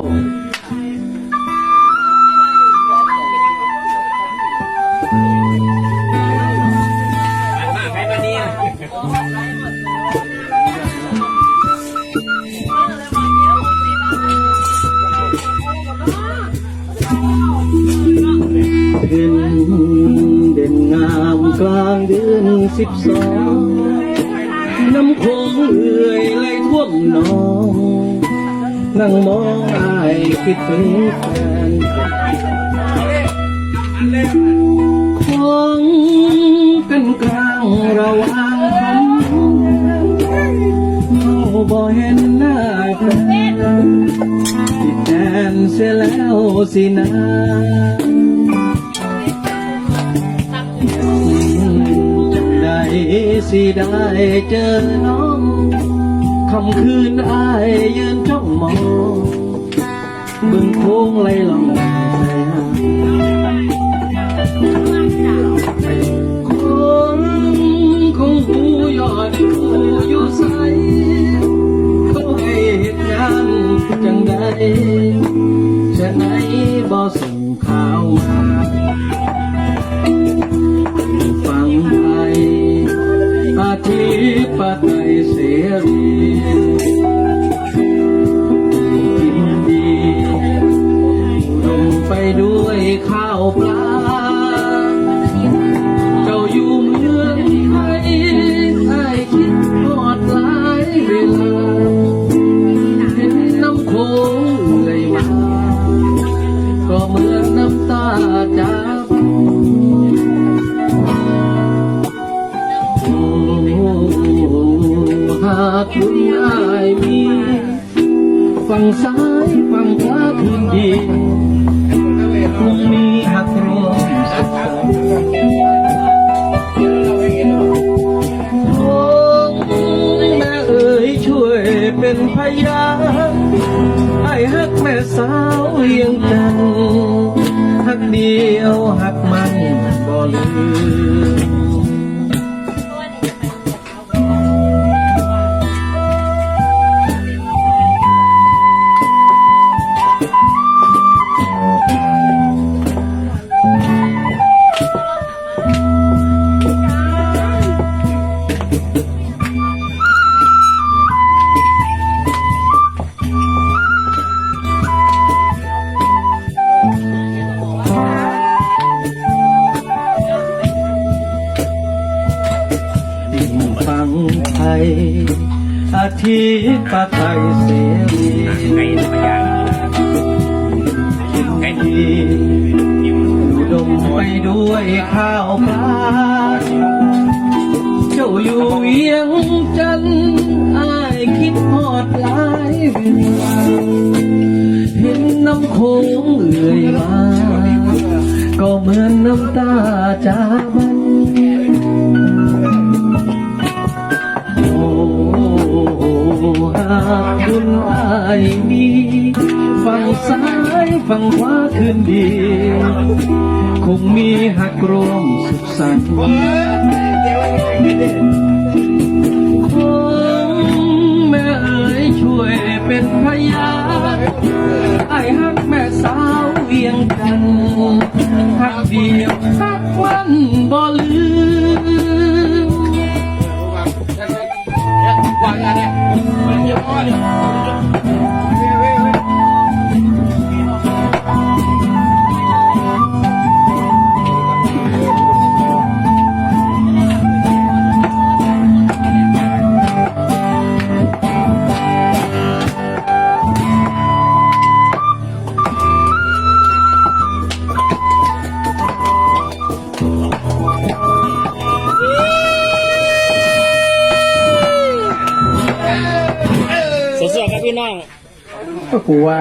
เด่นเด่นงามกลางเดือนสิบสองน้ำโขงเอื่อยไหลท่วมหนอง นั่งมองอายคิดถึงแฟนของกันกลางระหว่างคำเขาบ่เห็นหน้าแฟนติดแทนเสียแล้วสินะได้สิได้เจอน้อง คำคืนอายยืนจ้องมองบึงโค้งไหลลอง ยเสรีกินดีลงไปด้วยข้าวปลาากคุณอายมีฝั่งซ้ายฝั่งขวาคืนดีคงมีหักรวมสุขสันต์โอ้แม่เอ๋ยช่วยเป็นพยานให้หักแม่สาวเวียงจันหักเดียวหักมันบ่ลืม ไทยอาทิตย์ปะไทยเสรีกินดีอุดมไปด้วยข้าวปลาเจ้าอยู่เวียงจันทน์อายคิดฮอดหลายเวลาเห็นน้ำโขงเอื่อยมา ก็เหมือนน้ำตาจาก มีฝั่งซ้ายฝั่งขวาคืนดี คงมีหักรวมสุขสันต์คงแม่เอ๋ยช่วยเป็นพยานไอ้หักแม่สาวเวียงกันหักเดียว เสื้อครับพี่น้อง ก็กูว่า